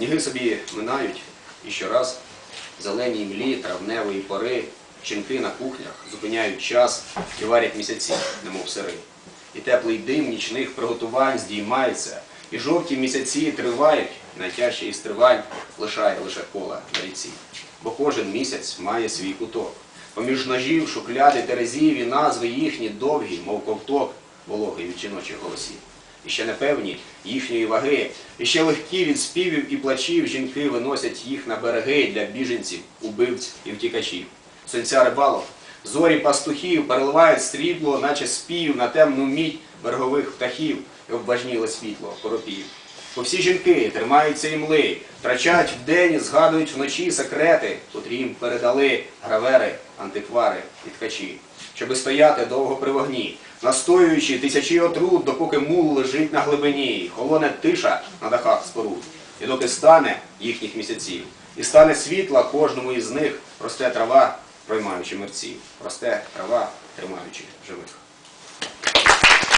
Сніги собі минають і щораз в зеленій млі травневої пори жінки на кухнях зупиняють час і варять місяці, немов сири. І теплий дим нічних приготувань здіймається, і жовті місяці тривають, найтяжче із тривань лишає лише коло на ріці. Бо кожен місяць має свій куток. Поміж ножів, шукляди, терезів і назви їхні довгі, мов ковток, вологий від жіночих голосів. І ще непевні їхньої ваги, і ще легкі від співів і плачів жінки виносять їх на береги для біженців, убивць і втікачів. Сонця рибалок, зорі пастухів переливають срібло, наче спів на темну мідь берегових птахів і обважніле світло коропів. Бо всі жінки тримаються імли, втрачають вдень і згадують вночі секрети, котрі їм передали гравери, антиквари і ткачі, щоби стояти довго при вогні, настоюючи тисячі отрут, допоки мул лежить на глибині, і холоне тиша на дахах споруд, і доки стане їхніх місяців, і стане світла кожному із них, росте трава, проймаючи мерців, росте трава, тримаючи живих.